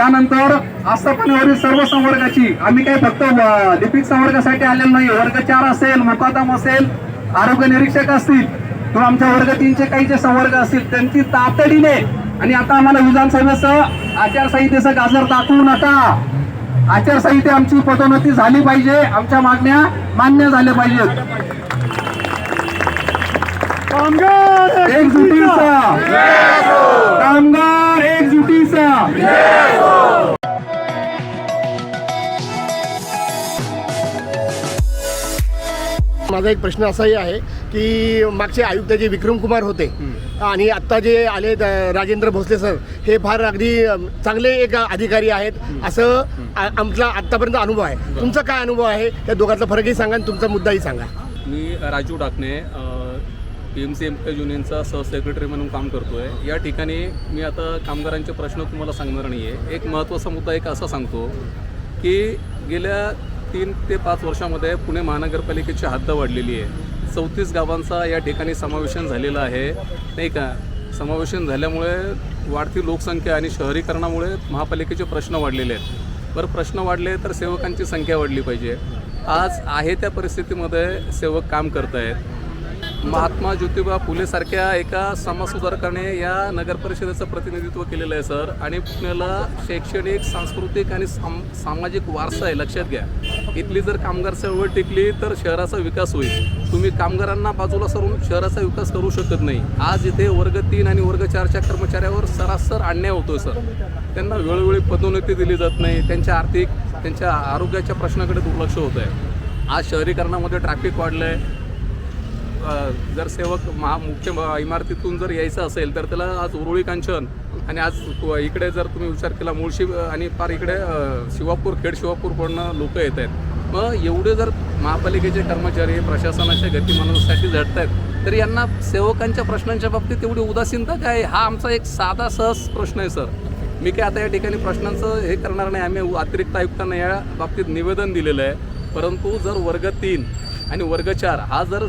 त्यानंतर आस्थापनेवरील सर्व संवर्गाची आम्ही काही फक्त लिपिक संवर्गासाठी आलेलो नाही वर्ग चार असेल मुकादम असेल आरोग्य निरीक्षक असतील किंवा आमच्या वर्ग तीनचे काही जे संवर्ग असतील त्यांची तातडीने आणि आता आम्हाला विधानसभेचं आचारसंहितेचं गाजर दाखवू नका. आचारसंहिते आमची पदोन्नती झाली पाहिजे आमच्या मागण्या मान्य झाल्या पाहिजेत. एकजुटीचा. माझा एक प्रश्न असाही आहे की मागचे आयुक्त जे विक्रम कुमार होते आणि आत्ता जे आले राजेंद्र भोसले सर हे फार अगदी चांगले एक अधिकारी आहेत असं आमचा आत्तापर्यंत अनुभव आहे. तुमचा काय अनुभव आहे? या दोघांचा फरकही सांगा आणि तुमचा मुद्दाही सांगा. मी Raju Dakne P M C M K युनियनचा सहसेक्रेटरी म्हणून काम करतो आहे या ठिकाणी मी आता कामगारांचे प्रश्न तुम्हाला सांगणार नाही आहे एक महत्त्वाचा मुद्दा एक असा सांगतो की गेल्या तीन ते पाच वर्षामध्ये पुणे महानगरपालिकेची हद्द वाढलेली आहे. चौतीस गावांचा या ठिकाणी समावेशन झालेला आहे. नाही का? समावेशन झाल्यामुळे वाढती लोकसंख्या आणि शहरीकरणामुळे महापालिकेचे प्रश्न वाढलेले आहेत. बरं प्रश्न वाढले तर सेवकांची संख्या वाढली पाहिजे. आज आहे त्या परिस्थितीमध्ये सेवक काम करत आहेत महात्मा ज्योतिबा फुलेसारख्या एका समाजसुधारकाने या नगर परिषदेचं प्रतिनिधित्व केलेलं आहे सर. आणि पुण्याला शैक्षणिक सांस्कृतिक आणि साम सामाजिक वारसा आहे लक्षात घ्या. इथली जर कामगार चळवळ टिकली तर शहराचा विकास होईल. तुम्ही कामगारांना बाजूला सरून शहराचा विकास करू शकत नाही. आज इथे वर्ग तीन आणि वर्ग चारच्या कर्मचाऱ्यावर सरासर अन्याय होतोय सर. त्यांना वेळोवेळी पदोन्नती दिली जात नाही. त्यांच्या आर्थिक त्यांच्या आरोग्याच्या प्रश्नाकडे दुर्लक्ष होत आहे आज शहरीकरणामध्ये ट्रॅफिक वाढलं आहे जर सेवक महा मुख्य म- इमारतीतून जर यायचं असेल तर त्याला आज उरुळी कांचन आणि आज इकडे जर तुम्ही विचार केला मुळशी आणि फार इकडे शिवापूर खेड शिवापूरकडनं लोक येत आहेत. मग एवढे जर महापालिकेचे कर्मचारी प्रशासनाच्या गतिमानासाठी झटत आहेत तर यांना सेवकांच्या प्रश्नांच्या बाबतीत तेवढी उदासीनता काय हा आमचा एक साधा सहज प्रश्न आहे सर. मी काय आता या ठिकाणी प्रश्नांचं हे करणार नाही. आम्ही अतिरिक्त आयुक्तांना या बाबतीत निवेदन दिलेलं आहे. परंतु जर वर्ग तीन आणि वर्ग चार हा जर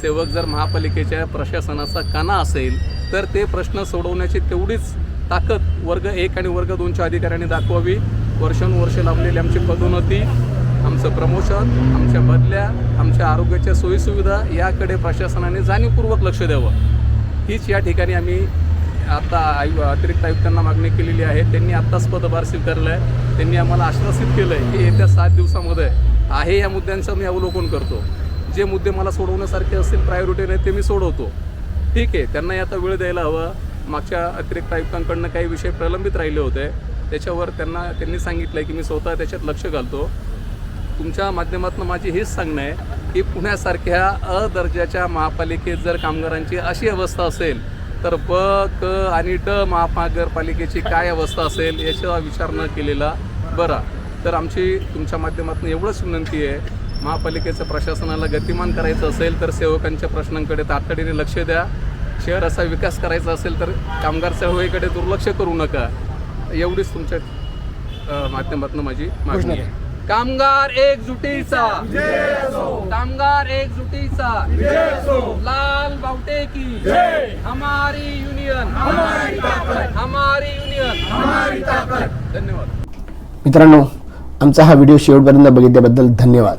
सेवक जर महापालिकेच्या प्रशासनाचा काना असेल तर ते प्रश्न सोडवण्याची तेवढीच ताकद वर्ग एक आणि वर्ग दोनच्या अधिकाऱ्यांनी दाखवावी. वर्षानुवर्ष लाभलेली आमची पदोन्नती आमचं प्रमोशन आमच्या बदल्या आमच्या आरोग्याच्या सोयीसुविधा याकडे प्रशासनाने जाणीवपूर्वक लक्ष द्यावं. हीच या ठिकाणी आम्ही आता आयु अतिरिक्त आयुक्तांना मागणी केलेली आहे. त्यांनी आत्ताच पदभार स्वीकारला आहे त्यांनी आम्हाला आश्वासित केलं आहे की येत्या सात दिवसामध्ये आहे या मुद्द्यांचं मी अवलोकन करतो. जे मुद्दे मला सोडवण्यासारखे असतील प्रायोरिटीने ते मी सोडवतो. ठीक आहे त्यांनाही आता वेळ द्यायला हवा. मागच्या अतिरिक्त आयुक्तांकडनं काही विषय प्रलंबित राहिले होते. त्याच्यावर त्यांना त्यांनी सांगितलं की मी स्वतः त्याच्यात लक्ष घालतो. तुमच्या माध्यमातून माझी हेच सांगणं आहे की पुण्यासारख्या अ दर्जाच्या महापालिकेत जर कामगारांची अशी अवस्था असेल तर ब क आणि ड महानगरपालिकेची काय अवस्था असेल याचा विचार न केलेला बरा. तर आमची तुमच्या माध्यमातून एवढंच विनंती आहे महापालिकेचं प्रशासनाला गतिमान करायचं असेल तर सेवकांच्या प्रश्नांकडे तातडीने लक्ष द्या. शहराचा विकास करायचा असेल तर कामगार चळवळीकडे दुर्लक्ष करू नका. एवढीच तुमच्या माध्यमातून माझी मागणी आहे. कामगार एकजुटीचा. कामगार एकजुटीचा. लाल बावटे की. हमारी युनियन हमारी युनियन धन्यवाद. मित्रांनो आमचा हा व्हिडिओ शेवटपर्यंत बघितल्याबद्दल धन्यवाद.